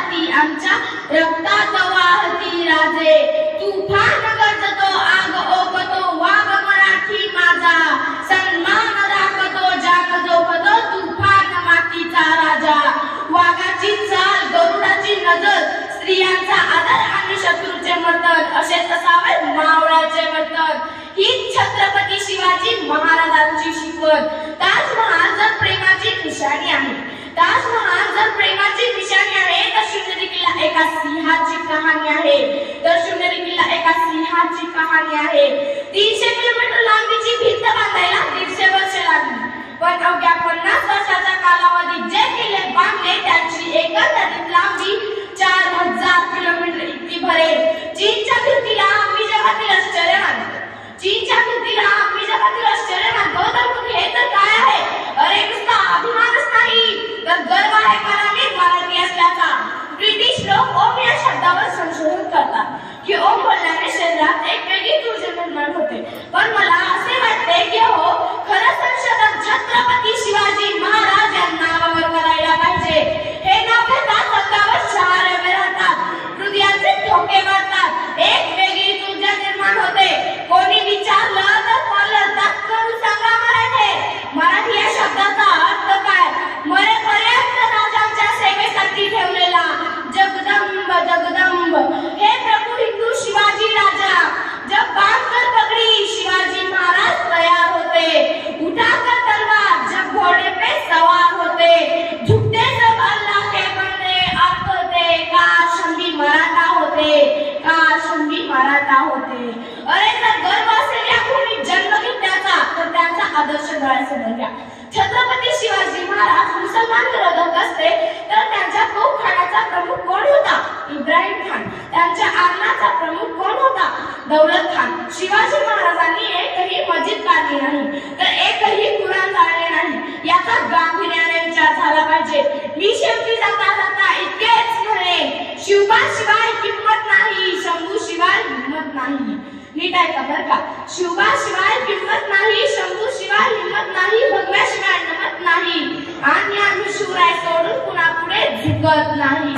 जाती आमच्या रक्तात वाहती राजे. तू फार गरजतो आग ओकतो वाघ मराठी माझा. सन्मान राखतो जाग जोपतो तू फार मातीचा राजा. वाघाची चाल गरुडाची नजर स्त्रियांचा आदर आणि शत्रूचे मर्दन. असेच असावे मावळ्याचे वर्तन ही छत्रपती शिवाजी महाराजांची शिकवण. ताजमहाल जर प्रेमाची निशाणी आहे. ताजमहाल जर प्रेमाची निशाणी आहे सिंहाची आहे. तीनशे किलोमीटर लांबीची भिंत बांधायला दीडशे वर्ष लागली. पण अवघ्या दौलत खान. शिवाजी महाराजांनी एकही मस्जिद बांधली नाही. तर एकही कुराण जाळले नाही. याचा गांभीर्याने विचार झाला पाहिजे. मी शेवटी जाता जाता इतकेच म्हणे शिवबा शिवाय किंमत नाही. शंभू शिवाय हिंमत नाही. नीट ऐका बरं का? शिवबा शिवाय किंमत नाही. शंभू शिवाय हिंमत नाही. भगव्या शिवाय नमत नाही. आणि आम्ही शिवराय सोडून कुणापुढे झुकत नाही.